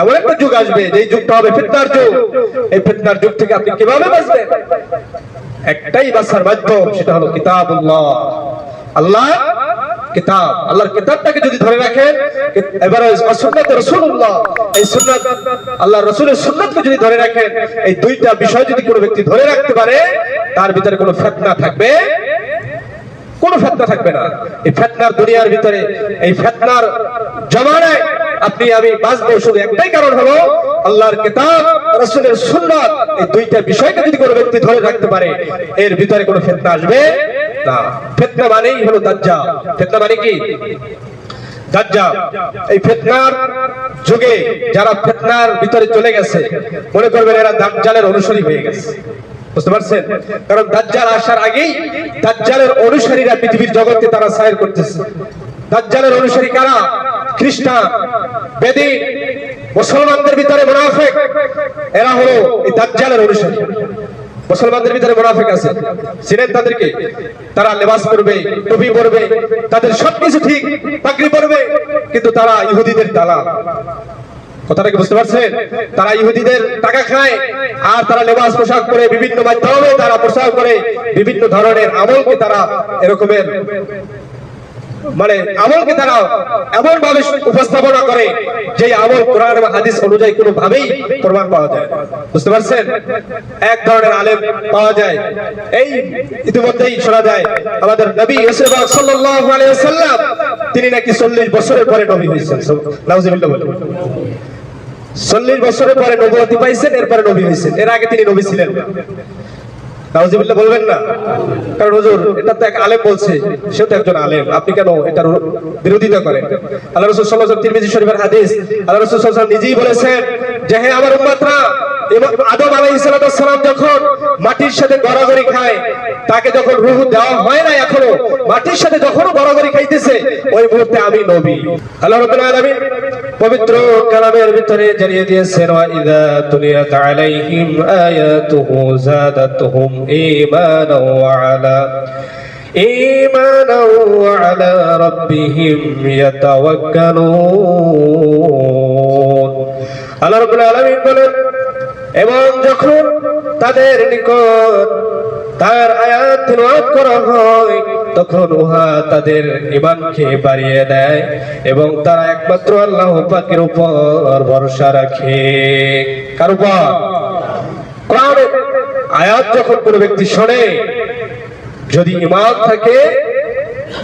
এমন একটা যুগ আসবে যে যুগটা হবে ফিতনার যুগ। এই ফিতনার যুগ থেকে আপনি কীভাবে বাঁচবেন? একটাই বাঁচার মাধ্যম সেটা হলো কিতাবুল্লাহ। আল্লাহ কিতাব। আল্লাহর কিতাবটাকে যদি ধরে রাখেন, এবারে সুন্নাত রাসূলুল্লাহ। এই সুন্নাত, আল্লাহর রাসূলের সুন্নাতকে যদি ধরে রাখেন, এই দুইটা বিষয় যদি কোনো ব্যক্তি ধরে রাখতে পারে, তার ভিতরে কোনো ফিতনা থাকবে কোনো ফেতনা থাকবে না। এই ফেতনার দুনিয়ার ভিতরে, এই ফেতনার জমানায় আপনি, আমি বাঁচবো শুধু একটাই কারণ হলো আল্লাহর কিতাব, রাসূলের সুন্নাত, এই দুইটা বিষয়কে যদি কোনো ব্যক্তি ধরে রাখতে পারে, এর ভিতরে কোনো ফেতনা আসবে না। ফেতনা মানেই হলো দাজ্জাল। ফেতনা মানে কি? দাজ্জাল। এই ফিতনার যুগে যারা ফিতনার ভিতরে চলে গেছে, মনে করবেন এরা দাজ্জালের অনুসারী হয়ে গেছে। বুঝতে পারছেন? কারণ দাজ্জাল আসার আগেই দাজ্জালের অনুসারীরা পৃথিবীর জগতে তারা সায়ের করতেছে। দাজ্জালের অনুসারী কারা? খ্রিস্টান বেদি মুসলমানদের ভিতরে মুনাফিক। এরা হলো এই দাজ্জালের অনুসারী। মুসলমানদের ভিতরে মুনাফিক আছে। চিনেন তাদেরকে। তারা লেবাস পরবে, টুপি পরবে, তাদের সবকিছু ঠিক, পাগড়ি পরবে, কিন্তু তারা ইহুদিদের দালাল। কথাটা কি বুঝতে পারছেন? তারা ইহুদিদের টাকা খায়, আর তারা লেবাস পোশাক পরে বিভিন্ন মাধ্যমে তারা পোশাক করে, বিভিন্ন ধরনের আমলকে তারা এরকমের মানে আমলকে তারা এমন ভাবে উপস্থাপনা করে যে আমল কোরআন এবং হাদিস অনুযায়ী কোনো ভাবেই প্রমাণ পাওয়া যায় বুঝতে পারছেন? এক ধরনের আলেম পাওয়া যায়। এই ইতিমধ্যেই শোনা যায়, আমাদের নবী ইসলাম সাল্লাল্লাহু আলাইহি ওয়াসাল্লাম, তিনি নাকি 40 বছরের পরে নবী হয়েছেন। নাউজুবিল্লাহ বলেন চল্লিশ বছরের পরে নবুয়তি পাইছেন, এরপরে নবী হয়েছেন এর আগে তিনি নবী ছিলেন। বলবেন না? কারণ হুজুর, এটা তো এক আলেম বলছে, সেও তো একজন আলেম। আপনি কেন এটার বিরোধিতা করেন? আল্লাহ রসুল সাল্লাহ তিরমিজি শরীফের হাদিস, আল্লাহ রসুল সাল্লাহ নিজেই বলেছেন যে হ্যাঁ আমার উম্মতরা এবং আদম আলাইহিস সালাম যখন মাটির সাথে গড়াগড়ি খায় তাকে যখন রূহ দেওয়া হয় না এখনো মাটির সাথে যখন গড়াগড়ি খাইতেছে ওই মুহূর্তে আমি নবী আল্লাহ রাব্বুল আলামিন পবিত্র কালামের ভিতরে জানিয়ে দিয়েছেন ওয়া ইযা তুলিয়াত আলাইহিম আয়াতুহু জাদাতুহুম ঈমানা ওয়া আলা إيمانا وعلى ربهم يتوكلون আল্লাহ রাব্বুল আলামিন বলেন এবং যখন তাদের নিকট তার আয়াত তিলাওয়াত করা হয়, তখন উহা তাদের ইমানকে বাড়িয়ে দেয় এবং তারা একমাত্র আল্লাহ পাকের উপর ভরসা রাখে। কার উপর? আয়াত যখন কোনো ব্যক্তি শোনে, যদি ইমান থাকে,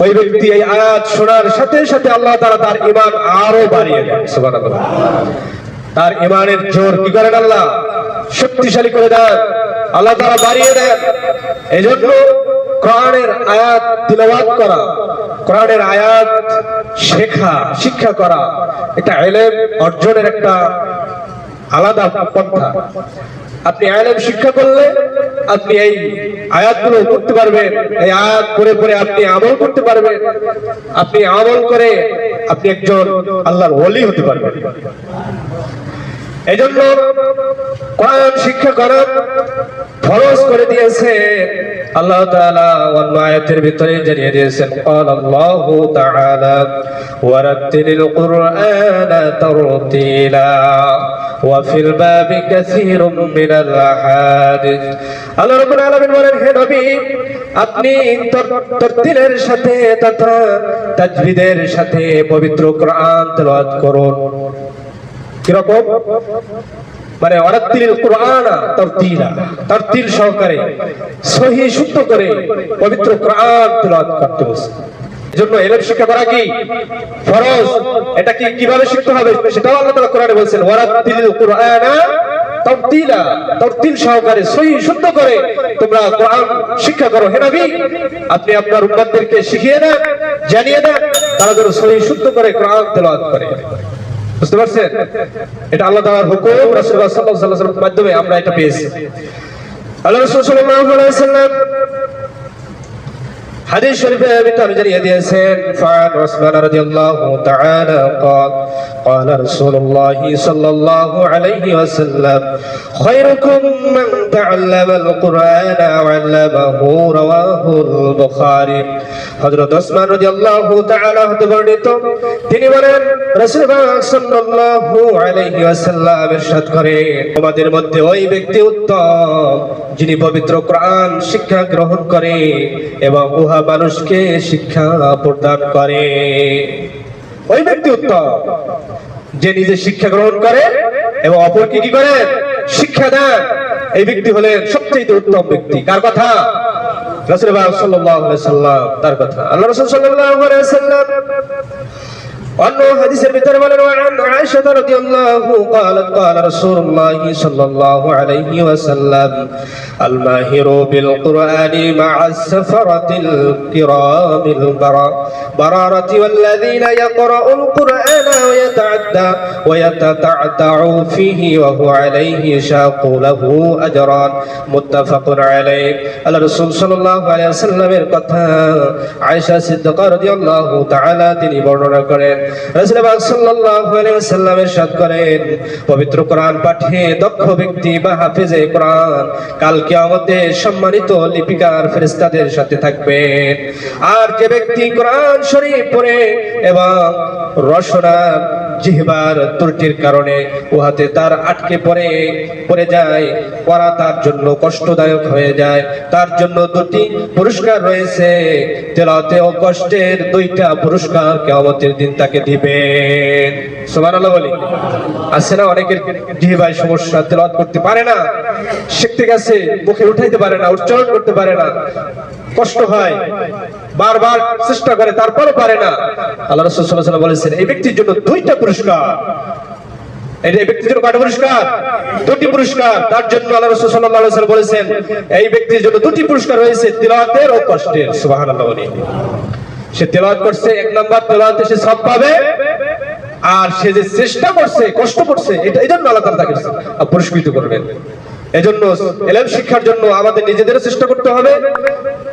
ওই ব্যক্তি এই আয়াত শোনার সাথে সাথে আল্লাহ তারা তার ইমান আরও বাড়িয়ে দেয় তার ইমানের জোর কি করেন আল্লাহ? শক্তিশালী করে দেন। আল্লাহ তারা বাড়িয়ে দেন। এই জন্য কোরআনের আয়াত তিলাওয়াত করা, কোরআনের আয়াত শেখা, শিক্ষা করা, এটা এলেম অর্জনের একটা আলাদা পন্থা। আপনি আয়ালেম শিক্ষা করলে আপনি এই আয়াতগুলো করতে পারবেন, এই আয়াত করে পরে আপনি আমল করতে পারবেন। আপনি আমল করে আপনি একজন আল্লাহর ওলি হতে পারবেন। এজন্য কোরআন শিক্ষা করা ফরজ করে দিয়েছে আল্লাহ তাআলা অন্য আয়াতের ভিতরে জানিয়ে দিয়েছেন قال الله تعالى ورتل القرآن ترتيلا وفي الباب كثير من الأحاديث আল্লাহ রাব্বুল আলামিন বলেন হে নবী আপনি তরতিলের সাথে তথা তাজবিদের সাথে পবিত্র কোরআন তেলাওয়াত করুন কীরকম? মানে তারতিলা সহকারে, সহি শুদ্ধ করে পবিত্র করতে বসে। জন্য শিক্ষা করা কি ফরজ? এটা কি কীভাবে শিখতে হবে সেটাও আল্লাহ কোরআনে কোরআন সহকারে, সহি শুদ্ধ করে তোমরা শিক্ষা করো। হে আপনি আপনার উম্মতদেরকে শিখিয়ে দেন, জানিয়ে দেন, তারা যেন সহি শুদ্ধ করে তেলাওয়াত করে। বুঝতে পারছেন? এটা আল্লাহ তাআলার হুকুম, রাসূলুল্লাহ সাল্লাল্লাহু আলাইহি ওয়াসাল্লামের মাধ্যমে আমরা এটা পেয়েছি। আল্লাহ রাসূল সাল্লাল্লাহু আলাইহি ওয়াসাল্লাম হাদিস শরীফে ভিতরে জানিয়ে দিয়েছেন ফান ওসমান রাদিয়াল্লাহু তাআলা قال قال رسول الله صلى الله عليه وسلم خيركم من تعلم القرآن وعلمه رواه البخاري হযরত ওসমান রাদিয়াল্লাহু তাআলা হতে বর্ণিত তিনি বলেন রাসূল পাক সাল্লাল্লাহু আলাইহি ওয়াসাল্লাম ইরশাদ করেন তোমাদের মধ্যে ওই ব্যক্তি উত্তম যিনি পবিত্র কোরআন শিক্ষা গ্রহণ করে এবং উহা মানুষকে শিক্ষা প্রদান করে। ওই ব্যক্তি উত্তম, যে নিজে শিক্ষা গ্রহণ করে এবং অপরকে কি করে? শিক্ষা দেন এই ব্যক্তি হলেন সবচেয়ে উত্তম ব্যক্তি। কার কথা? রাসূলুল্লাহ সাল্লাল্লাহু আলাইহি সাল্লাম তার কথা। আল্লাহ রাসূল সাল্লাল্লাহু আলাইহি সাল্লাম অন্য হাদিসের ভিতরে বলেন وعن عائشة رضي الله قالت قال رسول الله صلى الله عليه وسلم الماهر بالقرآن مع السفرة الكرام البرارة والذين يقرأ القرآن ويتعدى ويتتعتع فيه وهو عليه شاق له أجران متفق عليه الرسول صلى الله عليه وسلم কথা আয়েশা সিদ্দিকা রাদিয়াল্লাহু তাআলা তিনি বর্ণনা করেন রাসূল পাক সাল্লাল্লাহু আলাইহি ওয়াসাল্লাম ارشاد করেন, পবিত্র কোরআন পাঠে দক্ষ ব্যক্তি বা হাফেজে কোরআন কাল কিয়ামতে সম্মানিত লিপিকার ফেরেশতাদের সাথে থাকবেন। আর যে ব্যক্তি কোরআন শরীফ পড়ে এবং রসনা জিহবার ত্রুটির কারণে উহাতে তার আটকে পড়ে পড়ে যায়। পড়া তার জন্য কষ্টদায়ক হয়ে যায়। তার জন্য দুটি পুরস্কার রয়েছে। তেলাতে ও কষ্টের দুইটা পুরস্কার কেমতের দিন তাকে দিবেন। সুবহানাল্লাহ বলি। আছে না অনেকের জিহবায় সমস্যা, তেলাওয়াত করতে পারে না, শিখতে গেছে, মুখে উঠাইতে পারে না, উচ্চারণ করতে পারে না। কষ্ট হয়, বারবার চেষ্টা করে তারপরে পারে না। আল্লাহ রাসূল সাল্লাল্লাহু আলাইহি বলেছেন, এই ব্যক্তির জন্য দুইটা পুরস্কার। এই ব্যক্তির জন্য কয়টা পুরস্কার? দুটি পুরস্কার। তার জন্য আল্লাহ রাসূল সাল্লাল্লাহু আলাইহি বলেছেন, এই ব্যক্তির জন্য দুটি পুরস্কার তিলাওয়াতের ও কষ্টের। সুবহানাল্লাহ সে তেলাওয়াত করছে, এক নাম্বার তেলাওয়াতে সে সব পাবে, আর সে যে চেষ্টা করছে, কষ্ট করছে, এটা এই জন্য আল্লাহ তাকে পুরস্কৃত করবেন। এজন্য এলএম শিক্ষার জন্য আমাদের নিজেদেরও চেষ্টা করতে হবে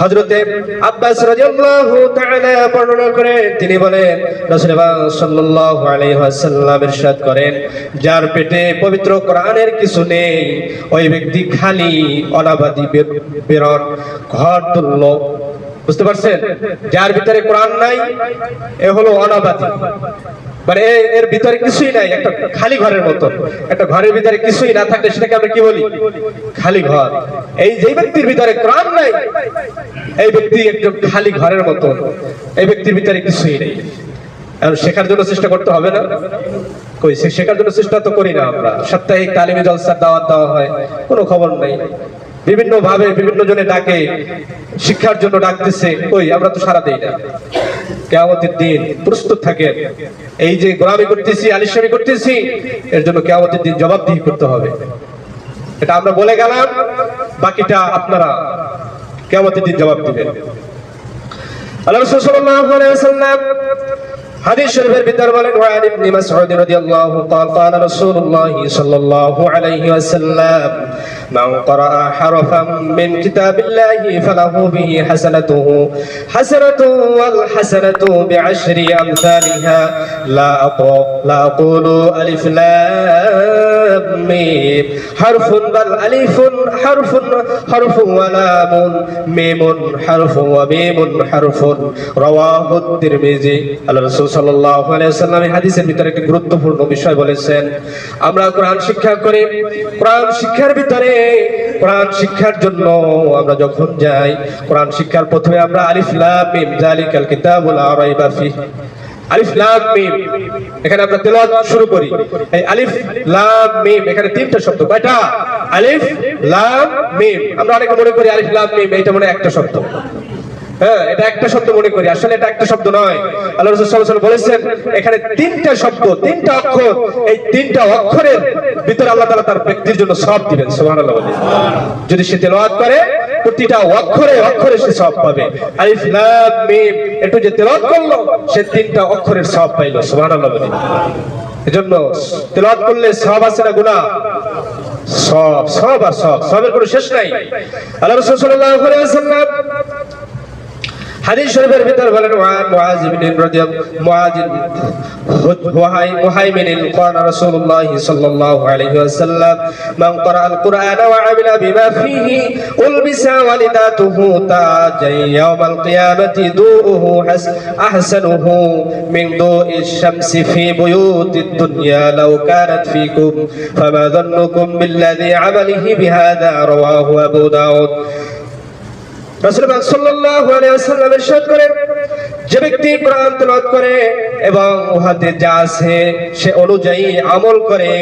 হযরতে আব্বাস রাদিয়াল্লাহু তাআলা বর্ণনা করেন তিনি বলেন, রাসূল সাল্লাল্লাহু আলাইহি ওয়াসাল্লাম ইরশাদ করেন, যার পেটে পবিত্র কোরআনের কিছু নেই। ওই ব্যক্তি খালি অনাবাদী বেরন ঘর তুল্য বুঝতে পারছেন? যার ভিতরে কোরআন নাই, এ হলো অনাবাদী। মানে এর ভিতরে কিছুই নাই, একটা খালি ঘরের মতো। একটা ঘরের ভিতরে কিছুই না থাকলে সেটাকে আমরা কি বলি? খালি ঘর। এই যে ব্যক্তির ভিতরে কোরআন নাই, এই ব্যক্তি একজন খালি ঘরের মতো। এই ব্যক্তির ভিতরে কিছুই নেই। শেখার জন্য চেষ্টা করতে হবে না। কই শেখার জন্য চেষ্টা তো করি না আমরা। সাপ্তাহিক তালিমি জলসার দাওয়াত দেওয়া হয়, কোনো খবর নেই। বিভিন্ন ভাবে বিভিন্ন জনে ডাকে শিক্ষার জন্য ডাকতেছে। ওই, আমরা তো সারা দেই না। কেয়ামতের দিন প্রস্তুত থাকেন। এই যে গোলামি করতেছি আলিশামি করতেছি, এর জন্য কেয়ামতের দিন জবাবদিহি করতে হবে। এটা আমরা বলে গেলাম, বাকিটা আপনারা কেয়ামতের দিন জবাব দিবেন। আল্লাহ সাল্লাল্লাহু আলাইহি ওয়াসাল্লাম হাদিস শরীফের ভিতর বলেন ওয়ান ইবনে মাসউদ রাদিয়াল্লাহু قال قال رسول الله صلى الله عليه وسلم من قرأ حرفا من كتاب الله فله به حسنته حسنة والحسنة بعشر أمثالها لا أقول لا أقول ألف لام ميم حرف بل ألف حرف حرف ولام ميم حرف وميم حرف رواه الترمذي আল্লাহ রাসূল সাল্লাল্লাহু আলাইহি ওয়াসাল্লাম এই হাদিসের ভিতরে একটি গুরুত্বপূর্ণ বিষয় বলেছেন আমরা কোরআন শিক্ষা করি কোরআন শিক্ষার ভিতরে কোরআন শিক্ষার জন্য আমরা যখন যাই কোরআন শিক্ষার প্রথমে আমরা আলিফ লাম মিম জালিকাল কিতাবুল লা রাইবা ফিহ আলিফ, লাম, মিম। এখানে আমরা তেলাওয়াত শুরু করি। এই আলিফ, লাম, মিম, এখানে তিনটা শব্দ। কয়টা? আলিফ, লাম, মিম। আমরা অনেকে মনে করি আলিফ, লাম, মিম এইটা মনে একটা শব্দ। হ্যাঁ এটা একটা শব্দ মনে করি। আসলে এটা একটা শব্দ নয়। আল্লাহ রাসূল সাল্লাল্লাহু বলেছেন, এখানে তিনটা শব্দ, তিনটা অক্ষর, এই তিনটা অক্ষরের ভিতরে আল্লাহ তাআলা তার ব্যক্তির জন্য সব দিবেন, সুবহানাল্লাহ বলে। যদি সে তেলাওয়াত করে প্রতিটা অক্ষরে অক্ষরে সে সব পাবে। আলিফ মিম, একটু যে তেলাওয়াত করল, সে তিনটা অক্ষরের সব পাইলো, সুবহানাল্লাহ এজন্য তেলাওয়াত করলে সব আছে না গুনাহ? সব সব আর সব। সবের কোনো শেষ নাই। আল্লাহ রাসূল সাল্লাল্লাহু আলাইহি ওয়াসাল্লাম হাদিস শরীফের ভিতর বলেন ওয়ান মুআজ ইবনে রাদিয়াল্লাহু মুআজ ওয়াহাই মুহাইমিন قال رسول الله صلى الله عليه وسلم من قرأ القرآن وعمل بما فيه ألبس والداته تاجا يوم القيامة دوءه حس- أحسنه من ضوء الشمس في بيوت الدنيا لو كانت فيكم فما ظنكم بالذي عمله بهذا رواه أبو داود যে ব্যক্তি করে এবং উহাতে যা আছে সে অনুযায়ী আমল করে,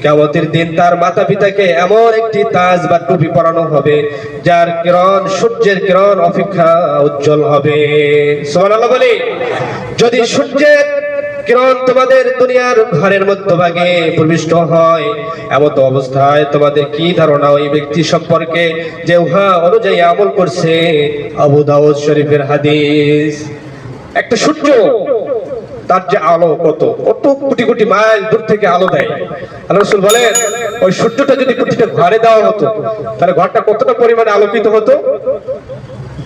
কিয়ামতের দিন তার মাতা পিতাকে এমন একটি তাজ বা টুপি পরানো হবে, যার কিরণ সূর্যের কিরণ অপেক্ষা উজ্জ্বল হবে। যদি সূর্যের কিরণ তোমাদের দুনিয়ার ঘরের মধ্যভাগে প্রবিষ্ট হয়? এমন অবস্থায় তোমাদের কি ধারণা ওই ব্যক্তি সম্পর্কে যে উহা অনুযায়ী আমল করছে? আবু দাউদ শরীফের হাদিস। একটা সূর্য, তার যে আলো কত কত কোটি কোটি মাইল দূর থেকে আলো দেয়। আল্লাহ রসুল বলেন, ওই সূর্যটা যদি প্রতিটা ঘরে দেওয়া হতো, তাহলে ঘরটা কতটা পরিমাণে আলোকিত হতো?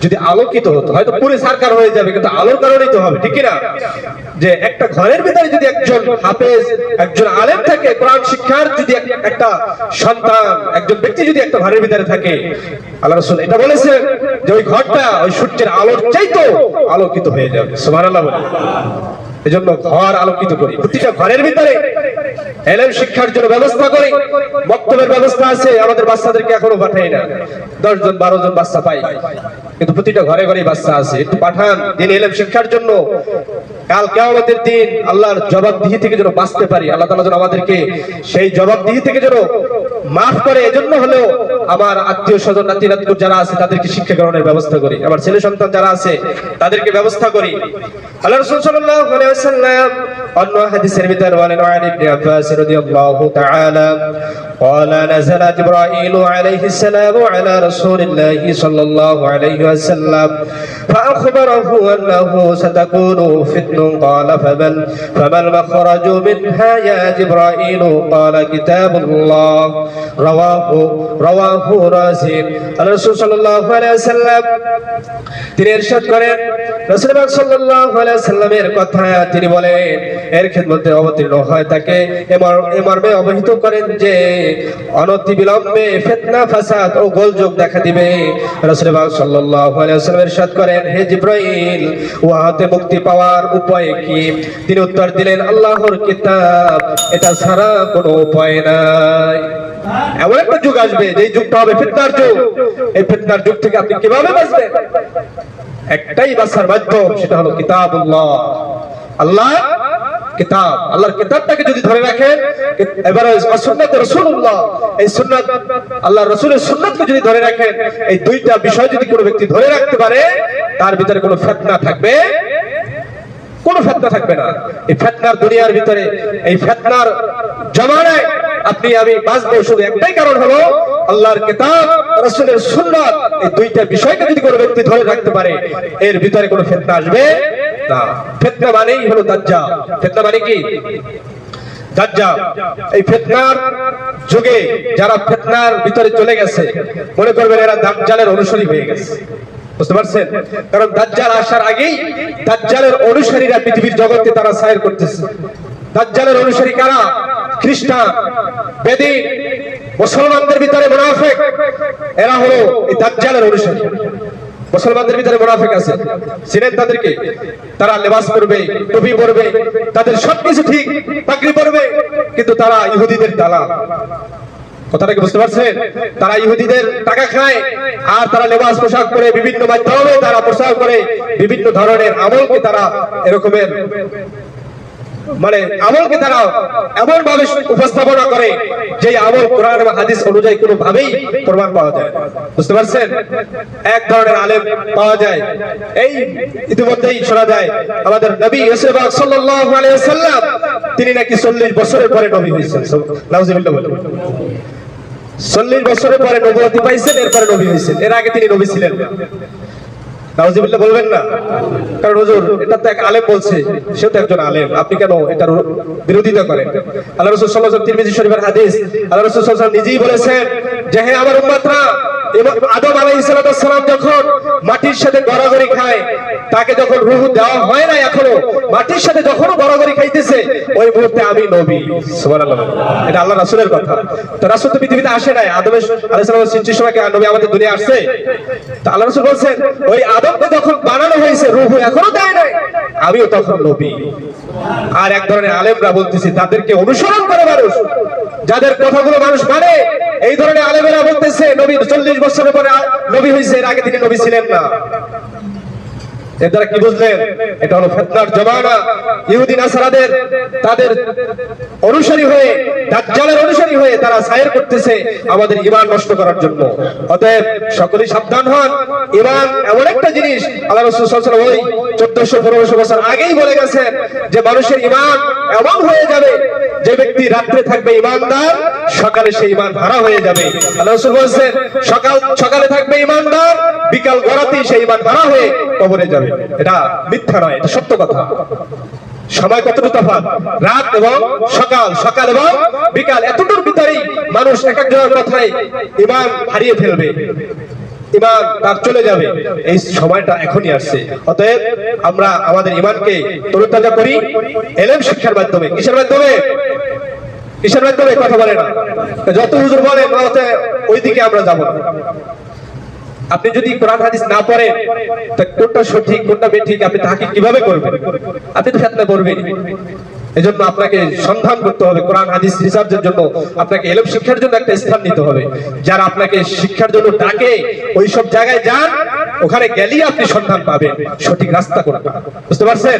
যদি আলোকিত হতো, হয়তো পুরে সারকার হয়ে যাবে, কিন্তু আলোর কারণেই তো হবে, ঠিক না যে একটা ঘরের ভিতরে যদি একজন হাফেজ, একজন আলেম থাকে, কোরআন শিক্ষার যদি একটা সন্তান, একজন ব্যক্তি যদি একটা ঘরের ভিতরে থাকে, আল্লাহ রসুল এটা বলেছেন যে ওই ঘরটা ওই সূর্যের আলোর চাইতো আলোকিত হয়ে যাবে। সুবহানাল্লাহ বলে এজন্য ঘর আলোকিত করি। প্রতিটা ঘরের ভিতরে এলেম শিক্ষার জন্য ব্যবস্থা করি। বক্তব্যের ব্যবস্থা আছে, আমাদের বাচ্চাদেরকে এখনও পাঠাই না। দশ জন, বারো জন বাচ্চা পাই। কিন্তু প্রতিটা ঘরে ঘরে বাচ্চা আছে। একটু পাঠান দিন এলেম শিক্ষার জন্য। কাল কেয়ামতের দিন আল্লাহর জবাবদিহি থেকে যেন বাঁচতে পারি। আল্লাহ তাআলা যেন আমাদেরকে সেই জবাবদিহি থেকে যেন মাফ করে এজন্য হলেও আমার আত্মীয় স্বজন নাতি নাতকুর যারা আছে তাদেরকে শিক্ষা গ্রহণের ব্যবস্থা করি আমার ছেলে সন্তান যারা আছে তাদেরকে ব্যবস্থা করি আল্লাহ রাসূল সাল্লাল্লাহু আলাইহি ওয়াসাল্লাম অন্য হাদিসের ভিতর বলেন ওয়ান ইবনে আব্বাস রাদিয়াল্লাহু তাআলা قال نزل جبرائيل عليه السلام على رسول الله صلى الله عليه وسلم فأخبره أنه ستكون فتن قال فمن فما المخرج منها يا جبرائيل قال كتاب الله রাওয়াহু রাওয়াহু রাসূল সাল্লাল্লাহু আলাইহি সাল্লাম তিনি করেন। রাসূল পাক সাল্লাল্লাহু আলাইহি সাল্লামের কথা তিনি বলেন, এর খেদমতে অবতীর্ণ হয় তাকে। এ অবহিত করেন যে অনতি বিলম্বে ফিতনা, ফাসাদ ও গোলযোগ দেখা দিবে। রাসূল পাক সাল্লাল্লাহু আলাইহি ইরশাদ করেন, হে জিবরাইল ওয়াহাতে মুক্তি পাওয়ার উপায় কি? তিনি উত্তর দিলেন, আল্লাহর কিতাব, এটা ছাড়া কোনো উপায় নাই। এমন একটা যুগ আসবে যে যুগটা হবে ফিতনার যুগ। এই ফিতনার যুগ থেকে আপনি কীভাবে বাঁচবেন? একটাই বাঁচার মাধ্যম সেটা হলো কিতাবুল্লাহ। আল্লাহ কিতাব। আল্লাহর কিতাবটাকে যদি ধরে রাখেন, এবার সুন্নাত রাসূলুল্লাহ, এই সুন্নাত, আল্লাহর রাসূলের সুন্নাতকে যদি ধরে রাখেন, এই দুইটা বিষয় যদি কোনো ব্যক্তি ধরে রাখতে পারে, তার ভিতরে কোনো ফিতনা থাকবে? কোনো ফেতনা থাকবে না। এই ফেতনার দুনিয়ার ভিতরে, এই ফেতনার জমানায় আপনি, আমি বাঁচবো শুধু একটাই কারণ হলো আল্লাহর কিতাব, রাসূলের সুন্নাত। এই দুইটা বিষয়কে যদি কোনো ব্যক্তি ধরে রাখতে পারে, এর ভিতরে কোনো ফেতনা আসবে না। ফেতনা মানেই হলো দাজ্জাল। ফেতনা মানে কি? দাজ্জাল। এই ফিতনার যুগে যারা ফিতনার ভিতরে চলে গেছে, মনে করবেন এরা দাজ্জালের অনুসারী হয়ে গেছে। বুঝতে পারছেন? কারণ দাজ্জাল আসার আগেই দাজ্জালের অনুসারীরা পৃথিবীর জগতে তারা সায়ের করতেছে। দাজ্জালের অনুসারী কারা? খ্রিস্টান, বেদি, মুসলমানদের ভিতরে মুনাফিক, এরা হলো এই দাজ্জালের অনুসারী। মুসলমানদের ভিতরে মুনাফিক আছে। চিনেন তাদেরকে? তারা লেবাস পরবে, টুপি পরবে, তাদের সবকিছু ঠিক পাগড়ি পরবে, কিন্তু তারা ইহুদিদের দালাল। কথাটা কি বুঝতে পারছেন? তারা ইহুদিদের টাকা খায়, আর তারা লেবাস পোশাক পরে বিভিন্ন মাধ্যমে তারা পোশাক করে বিভিন্ন ধরনের আমলকে তারা এরকমের মানে আমলকে তারা এমন ভাবে উপস্থাপনা করে যে আমল কোরআন এবং হাদিস অনুযায়ী কোনো ভাবেই প্রমাণ পাওয়া যায় বুঝতে পারছেন? এক ধরনের আলেম পাওয়া যায়। এই ইতিমধ্যেই শোনা যায়, আমাদের নবী ইসলাম সাল্লাল্লাহু আলাইহি ওয়াসাল্লাম, তিনি নাকি 40 বছরের পরে নবী হয়েছেন। নাউজুবিল্লাহ বলেন। চল্লিশ বছরের পরে নবুয়তি পাইছেন, এরপরে নবী হয়েছেন। এর আগে তিনি নবী ছিলেন না। নাউজুবিল্লাহ বলবেন না কারণ হুজুর, এটা তো এক আলেম বলছে, সেও তো একজন আলেম আপনি কেন এটার বিরোধিতা করেন আল্লাহ রসুল সাল্লাহ তিরমিজি শরীফের হাদিস, আল্লাহ রসুল সাল্লাহ নিজেই বলেছেন যে হ্যাঁ আমার উম্মতরা এবং আদম সালাম যখন মাটির সাথে গড়াগড়ি খায়, তাকে যখন রূহ দেওয়া হয় না এখনও, মাটির সাথে যখনও গড়াগড়ি খাইতেছে, ওই মুহূর্তে আমি নবী। এটা আল্লাহ রাসূলের কথা। তো রাসূল তো পৃথিবীতে আসে নাই। আদম আলাইহিস সালামের সৃষ্টির সময় নবী আমাদের দুনিয়া আসছে? তো আল্লাহ রাসূল বলছেন, ওই আদমকে যখন বানানো হয়েছে, রূহ এখনও দেয় নাই। আমিও তখন নবী। আর এক ধরনের আলেমরা বলতেছি, তাদেরকে অনুসরণ করে মানুষ। যাদের কথাগুলো মানুষ মানে এই ধরনের আলেমেরা বলতেছে, নবী চল্লিশ বছরের পরে নবী হয়েছে এর আগে তিনি নবী ছিলেন না। কি বুঝলেন? এটা হলো ফেতনার জমানা। ইহুদি, নাসারাদের তাদের অনুসারী হয়ে, দাজ্জালের অনুসারী হয়ে তারা সায়ের করতেছে আমাদের ইমান নষ্ট করার জন্য। অতএব সকলেই সাবধান হন। ইমান এমন একটা জিনিস, আল্লাহ রাসূল সাল্লাল্লাহু ওই 1400 1500 বছর আগেই বলে গেছেন যে, মানুষের ইমান এমন হয়ে যাবে যে ব্যক্তি রাত্রে থাকবে ঈমানদার, সকালে সেই ঈমান হারা হয়ে যাবে। আল্লাহ সকাল, সকালে থাকবে ঈমানদার, বিকাল গড়াতেই সেই ইমান হারা হয়ে কবরে যাবে। এটা মিথ্যা নয়, এটা সত্য কথা। সময় কতটুকু তফাৎ? রাত এবং সকাল সকাল এবং বিকাল। এতটুকুর ভিতরেই মানুষ এক একজনের কথায় ইমান হারিয়ে ফেলবে। ইমান তার চলে যাবে। এই সময়টা এখনই আসছে। অতএব আমরা আমাদের ইমানকে তরুতাজা করি। এলেম শিক্ষার মাধ্যমে। কিসের মাধ্যমে? কিসের মাধ্যমে? কথা বলে না। যত হুজুর বলেন ওই দিকে আমরা যাব না। আপনি যদি কোরআন, হাদিস না পড়েন, তা কোনটা সঠিক, কোনটা বেঠিক, আপনি তাকে কীভাবে করবেন? আপনি তো ফেতনা করবেন এজন্য আপনাকে সন্ধান করতে হবে, কোরআন, হাদিস, রিসার্চের জন্য। আপনাকে এলম শিক্ষার জন্য একটা স্থান নিতে হবে। যারা আপনাকে শিক্ষার জন্য ডাকে ওই সব জায়গায় যান, ওখানে গেলেই আপনি সন্ধান পাবেন, সঠিক রাস্তা কোনটা বুঝতে পারছেন?